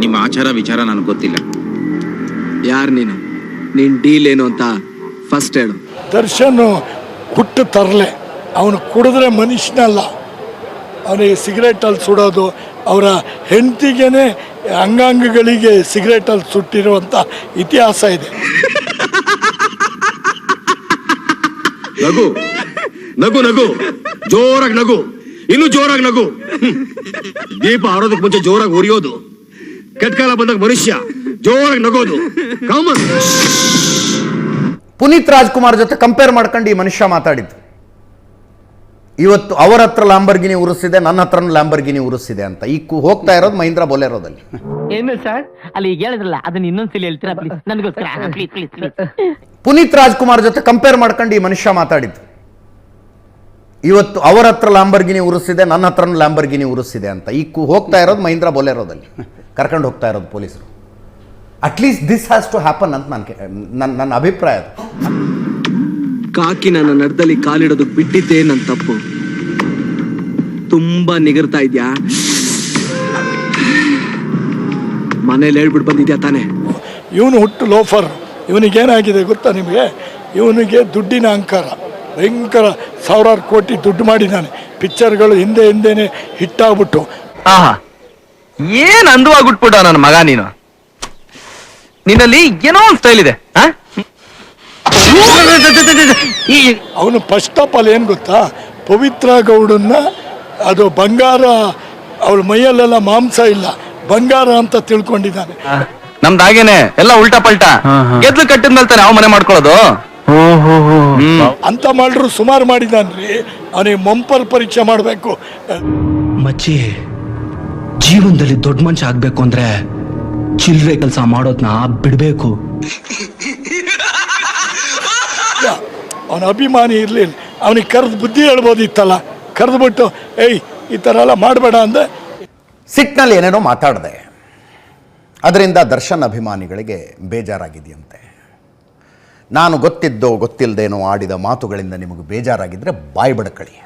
ನಿಮ್ಮ ಆಚಾರ ವಿಚಾರ ನನಗೆ ಗೊತ್ತಿಲ್ಲ. ಯಾರು ನೀನು? ನಿನ್ ಡೀಲ್ ಏನು ಅಂತ ಫಸ್ಟ್ ಹೇಳು. ದರ್ಶನ್ ಹುಟ್ಟು ತರಲೆ. ಅವನು ಕುಡಿದ್ರೆ ಮನುಷ್ಯನಲ್ಲ ಅವನಿಗೆ ಸಿಗರೇಟಲ್ಲಿ ಸುಡೋದು ಅವರ ಹೆಂಡತಿಗೇನೆ ಅಂಗಾಂಗಗಳಿಗೆ ಸಿಗರೇಟಲ್ಲಿ ಸುಟ್ಟಿರುವಂಥ ಇತಿಹಾಸ ಇದೆ. ನಗು ನಗು ನಗು ಜೋರಾಗಿ ನಗು ಇನ್ನು ಜೋರಾಗಿ ನಗು. ದೀಪ ಆರೋದಕ್ಕೆ ಮುಂಚೆ ಜೋರಾಗಿ ಉರಿಯೋದು. ಕೆಟ್ಕಾಲ ಬಂದಾಗ ಮನುಷ್ಯ ಜೋರಾಗಿ ನಗೋದು. ಕಾಮನ್ ಪುನೀತ್ ರಾಜ್ಕುಮಾರ್ ಜೊತೆ ಕಂಪೇರ್ ಮಾಡ್ಕೊಂಡು ಈ ಮನುಷ್ಯ ಮಾತಾಡಿದ್ದು. ಇವತ್ತು ಅವರ ಹತ್ರ ಲ್ಯಾಂಬರ್ಗಿನಿ ಉರಿಸಿದೆ ನನ್ನ ಹತ್ರ ಲ್ಯಾಂಬರ್ಗಿನಿ ಉರಿಸಿದೆ ಅಂತ. ಈ ಹೋಗ್ತಾ ಇರೋದು ಮಹೀಂದ್ರ ಬೊಲೆರೋದಲ್ಲಿ ಏನು ಸರ್? ಅಲ್ಲಿ ಈಗ ಹೇಳಿದ್ರಲ್ಲ ಅದನ್ನ ಇನ್ನೊಂದ್ಸಲ ಹೇಳ್ತೀರಾ? ಪುನೀತ್ ರಾಜ್ಕುಮಾರ್ ಜೊತೆ ಕಂಪೇರ್ ಮಾಡ್ಕೊಂಡು ಈ ಮನುಷ್ಯ ಮಾತಾಡಿದ್ದು. ಇವತ್ತು ಅವರ ಹತ್ರ ಲ್ಯಾಂಬರ್ಗಿನಿ ಉರಿಸಿದೆ ನನ್ನ ಹತ್ರ ಲ್ಯಾಂಬರ್ಗಿನಿ ಉರಿಸಿದೆ ಅಂತ. ಈ ಹೋಗ್ತಾ ಇರೋದು ಮಹೀಂದ್ರ ಬೊಲೆರೋದಲ್ಲಿ ಕರ್ಕೊಂಡು ಹೋಗ್ತಾ ಇರೋದು ಪೊಲೀಸರು. At least this has to happen ಅಂತ ನನ್ನ ನನ್ನ ನನ್ನ ಅಭಿಪ್ರಾಯ ಅದು. ಕಾಕಿ ನನ್ನ ನಡ್ದಲ್ಲಿ ಕಾಲಿಡೋದಕ್ಕೆ ಬಿಟ್ಟಿದ್ದೆ ನನ್ನ ತಪ್ಪು. ತುಂಬಾ ನಿಗರ್ತಾ ಇದ್ಯಾ? ಮನೇಲಿ ಹೇಳ್ಬಿಟ್ಟು ಬಂದಿದ್ಯಾ ತಾನೇ? ಇವನು ಹುಟ್ಟು ಲೋಫರ್. ಇವನಿಗೇನಾಗಿದೆ ಗೊತ್ತಾ ನಿಮಗೆ? ಇವನಿಗೆ ದುಡ್ಡಿನ ಅಹಂಕಾರ ಭಯಂಕರ ಸಾವಿರಾರು ಕೋಟಿ ದುಡ್ಡು ಮಾಡಿದ್ದಾನೆ. ಪಿಕ್ಚರ್ಗಳು ಹಿಂದೆ ಹಿಂದೆನೆ ಹಿಟ್ಟಾಗ್ಬಿಟ್ಟು ಆಹಾ. ಏನ್ ಅಂದವಾಗಿ ಉಟ್ಬಿಟ್ಟ ನನ್ನ ಮಗ ನೀನು? ನಿನ್ನಲ್ಲಿ ಏನೋ ಒಂದು ಸ್ಟೈಲ್ ಇದೆ ಆ? ಈ ಅವನು ಫಸ್ಟ್ ಆಫ್ ಆಲ್ ಏನು ಗೊತ್ತಾ? ಪವಿತ್ರ ಗೌಡನ್ನ ಅದು ಬಂಗಾರ ಅವಳ ಮೈಯಲ್ಲೆಲ್ಲ ಮಾಂಸ ಇಲ್ಲ ಬಂಗಾರ ಅಂತ ತಿಳ್ಕೊಂಡಿದ್ದಾನೆ. ನಮ್ದಾಗೇನೆ ಎಲ್ಲ ಉಲ್ಟಾ ಪಲ್ಟಾ. ಗೆದ್ಲು ಕಟ್ಟಿದ ಮೇಲೆ ತಾನೆ ಅವ್ ಮನೆ ಮಾಡ್ಕೊಳ್ಳೋದು. ಅಂತ ಮಾಡ್ರು ಸುಮಾರು ಮಾಡಿದಾನ್ರಿ ಅವನಿಗೆ ಮಂಪರ್ ಪರೀಕ್ಷೆ ಮಾಡಬೇಕು. ಮಚ್ಚಿ ಜೀವನದಲ್ಲಿ ದೊಡ್ಡ ಮನುಷ್ಯ ಆಗ್ಬೇಕು ಅಂದ್ರೆ ಚಿಲ್ಲರೆ ಕೆಲಸ ಮಾಡೋದ್ನ ಬಿಡ್ಬೇಕು. ಅವನ ಅಭಿಮಾನಿ ಇರಲಿಲ್ಲ. ಅವನಿಗೆ ಕರೆದು ಬುದ್ಧಿ ಹೇಳ್ಬೋದಿತ್ತಲ್ಲ. ಕರೆದ್ಬಿಟ್ಟು ಏಯ್ ಈ ಥರ ಎಲ್ಲ ಮಾಡಬೇಡ ಅಂದೆ. ಸಿಟ್ನಲ್ಲಿ ಏನೇನೋ ಮಾತಾಡಿದೆ. ಅದರಿಂದ ದರ್ಶನ್ ಅಭಿಮಾನಿಗಳಿಗೆ ಬೇಜಾರಾಗಿದೆಯಂತೆ. ನಾನು ಗೊತ್ತಿದ್ದೋ ಗೊತ್ತಿಲ್ಲದೇನೋ ಆಡಿದ ಮಾತುಗಳಿಂದ ನಿಮಗೆ ಬೇಜಾರಾಗಿದ್ದರೆ ಬಾಯಿ ಬಡ್ಕಳಿ.